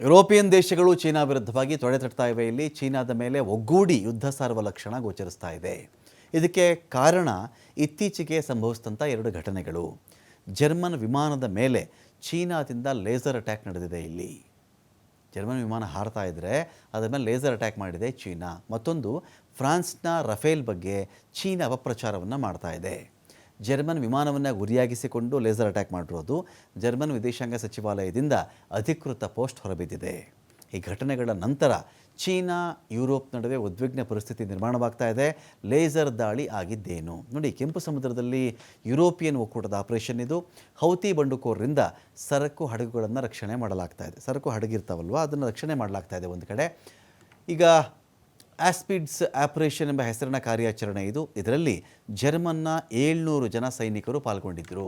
European ದೇಶಗಳು China ವಿರುದ್ಧವಾಗಿ ತೊಡೆ ತಟ್ತಾ ಇವೆ. ಇಲ್ಲಿ ಚೀನಾದ ಮೇಲೆ ಒಗ್ಗೂಡಿ ಯುದ್ಧ ಸಾರುವ ಲಕ್ಷಣ ಗೋಚರಿಸ್ತಾ ಇದೆ. ಇದಕ್ಕೆ ಕಾರಣ ಇತ್ತೀಚೆಗೆ ಸಂಭವಿಸಿದಂಥ ಎರಡು ಘಟನೆಗಳು. ಜರ್ಮನ್ ವಿಮಾನದ ಮೇಲೆ ಚೀನಾದಿಂದ ಲೇಸರ್ ಅಟ್ಯಾಕ್ ನಡೆದಿದೆ ಇಲ್ಲಿ. ಜರ್ಮನ್ ವಿಮಾನ ಹಾರ್ತಾ ಇದ್ದರೆ ಅದರ ಮೇಲೆ ಲೇಸರ್ ಅಟ್ಯಾಕ್ ಮಾಡಿದೆ ಚೀನಾ. ಮತ್ತೊಂದು, ಫ್ರಾನ್ಸ್ನ ರಫೇಲ್ ಬಗ್ಗೆ ಚೀನಾ ಅಪಪ್ರಚಾರವನ್ನು ಮಾಡ್ತಾ ಇದೆ. ಜರ್ಮನ್ ವಿಮಾನವನ್ನು ಗುರಿಯಾಗಿಸಿಕೊಂಡು ಲೇಸರ್ ಅಟ್ಯಾಕ್ ಮಾಡಿರೋದು ಜರ್ಮನ್ ವಿದೇಶಾಂಗ ಸಚಿವಾಲಯದಿಂದ ಅಧಿಕೃತ ಪೋಸ್ಟ್ ಹೊರಬಿದ್ದಿದೆ. ಈ ಘಟನೆಗಳ ನಂತರ ಚೀನಾ, ಯುರೋಪ್ ನಡುವೆ ಉದ್ವಿಗ್ನ ಪರಿಸ್ಥಿತಿ ನಿರ್ಮಾಣವಾಗ್ತಾ ಇದೆ. ಲೇಸರ್ ದಾಳಿ ಆಗಿದ್ದೇನು? ನೋಡಿ, ಕೆಂಪು ಸಮುದ್ರದಲ್ಲಿ ಯುರೋಪಿಯನ್ ಒಕ್ಕೂಟದ ಆಪರೇಷನ್ ಇದು. ಹೌತಿ ಬಂಡುಕೋರರಿಂದ ಸರಕು ಹಡಗುಗಳನ್ನು ರಕ್ಷಣೆ ಮಾಡಲಾಗ್ತಾ ಇದೆ. ಸರಕು ಹಡಗಿರ್ತಾವಲ್ವ? ಅದನ್ನು ರಕ್ಷಣೆ ಮಾಡಲಾಗ್ತಾ ಇದೆ ಒಂದು ಕಡೆ. ಈಗ ಆಸ್ಪಿಡ್ಸ್ ಆಪರೇಷನ್ ಎಂಬ ಹೆಸರಿನ ಕಾರ್ಯಾಚರಣೆ ಇದು. ಇದರಲ್ಲಿ ಜರ್ಮನ್ನ ಏಳ್ನೂರು ಜನ ಸೈನಿಕರು ಪಾಲ್ಗೊಂಡಿದ್ದರು.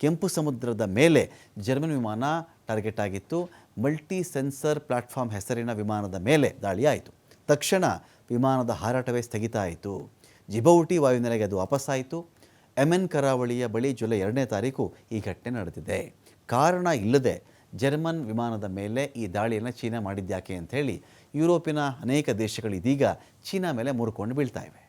ಕೆಂಪು ಸಮುದ್ರದ ಮೇಲೆ ಜರ್ಮನ್ ವಿಮಾನ ಟಾರ್ಗೆಟ್ ಆಗಿತ್ತು. ಮಲ್ಟಿ ಸೆನ್ಸರ್ ಪ್ಲಾಟ್ಫಾರ್ಮ್ ಹೆಸರಿನ ವಿಮಾನದ ಮೇಲೆ ದಾಳಿಯಾಯಿತು. ತಕ್ಷಣ ವಿಮಾನದ ಹಾರಾಟವೇ ಸ್ಥಗಿತ ಆಯಿತು. ಜಿಬೌಟಿ ವಾಯುನೆಲೆಗೆ ಅದು ವಾಪಸ್ಸಾಯಿತು ಎಮೆನ್ ಕರಾವಳಿಯ ಬಳಿ ಜುಲೈ ಎರಡನೇ ತಾರೀಕು ಈ ಘಟನೆ ನಡೆದಿದೆ. ಕಾರಣ ಇಲ್ಲದೆ ಜರ್ಮನ್ ವಿಮಾನದ ಮೇಲೆ ಈ ದಾಳಿಯನ್ನು ಚೀನಾ ಮಾಡಿದ್ಯಾಕೆ ಅಂತ ಹೇಳಿ ಯುರೋಪಿನ ಅನೇಕ ದೇಶಗಳು ಇದೀಗ ಚೀನಾ ಮೇಲೆ ಮುರ್ಕೊಂಡು ಬೀಳ್ತಾ ಇವೆ.